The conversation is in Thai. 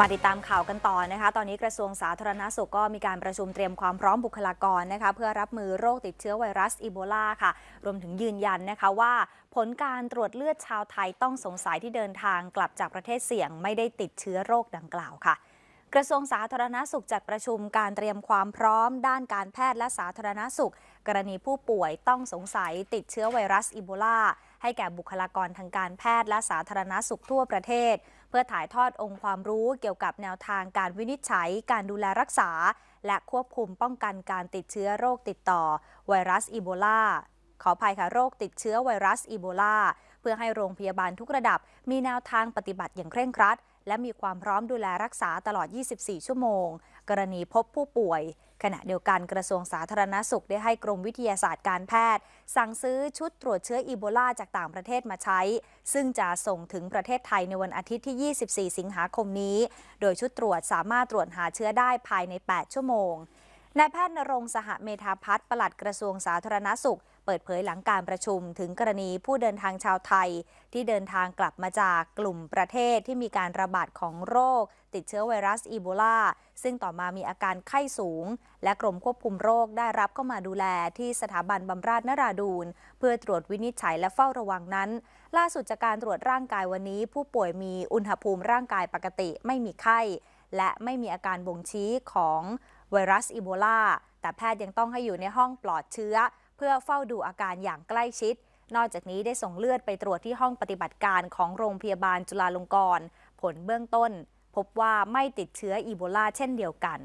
มาติดตามข่าวกันต่อนะคะ ตอนนี้กระทรวงสาธารณาสุขก็มีการประชุมเตรียมความพร้อมบุคลากรนะคะ เพื่อรับมือโรคติดเชื้อไวรัสอีโบลาค่ะ รวมถึงยืนยันนะคะว่าผลการตรวจเลือดชาวไทยต้องสงสัยที่เดินทางกลับจากประเทศเสี่ยงไม่ได้ติดเชื้อโรคดังกล่าวค่ะกระทรวงสาธารณาสุขจัดประชุมการเตรียมความพร้อม ด้านการแพทย์และสาธารณาสุข กรณีผู้ป่วยต้องสงสัยติดเชื้อไวรัสอีโบลา ให้แก่บุคลากรทางการแพทย์และสาธารณาสุขทั่วประเทศ เพื่อถ่ายทอดองค์ความรู้เกี่ยวกับแนวทางการวินิจฉัย การดูแลรักษา และควบคุมป้องกันการติดเชื้อโรคติดต่อ ไวรัสอีโบลาขออภัยค่ะโรคติดเชื้อไวรัสอีโบลาเพื่อให้โรงพยาบาลทุกระดับ มีแนวทางปฏิบัติอย่างเคร่งครัด และมีความพร้อมดูแลรักษาตลอด 24 ชั่วโมง กรณีพบผู้ป่วย ขณะเดียวกันกระทรวงสาธารณสุขได้ให้กรมวิทยาศาสตร์การแพทย์ สั่งซื้อชุดตรวจเชื้ออีโบลาจากต่างประเทศมาใช้ ซึ่งจะส่งถึงประเทศไทยในวันอาทิตย์ที่ 24 สิงหาคมนี้ โดยชุดตรวจสามารถตรวจหาเชื้อได้ภายใน 8 ชั่วโมง นายแพทย์นรงสหเมธาพัฒน์ปลัดกระทรวงสาธารณสุข เปิดเผยหลังการประชุม ถึงกรณีผู้เดินทางชาวไทย ที่เดินทางกลับมาจากกลุ่มประเทศที่มีการระบาดของโรค ติดเชื้อไวรัสอีโบลา ซึ่งต่อมามีอาการไข้สูง และกรมควบคุมโรคได้รับเข้ามาดูแลที่สถาบันบำราศนราดูนเพื่อตรวจวินิจฉัยและเฝ้าระวังนั้น ล่าสุดจากการตรวจร่างกายวันนี้ ผู้ป่วยมีอุณหภูมิร่างกายปกติไม่มีไข้ และไม่มีอาการบ่งชี้ของ ไวรัสอีโบลา แต่แพทย์ยังต้องให้อยู่ในห้องปลอดเชื้อ เพื่อเฝ้าดูอาการอย่างใกล้ชิด นอกจากนี้ได้ส่งเลือดไปตรวจที่ห้องปฏิบัติการของโรงพยาบาลจุฬาลงกรณ์ผลเบื้องต้น พบว่าไม่ติดเชื้ออีโบลาเช่นเดียวกัน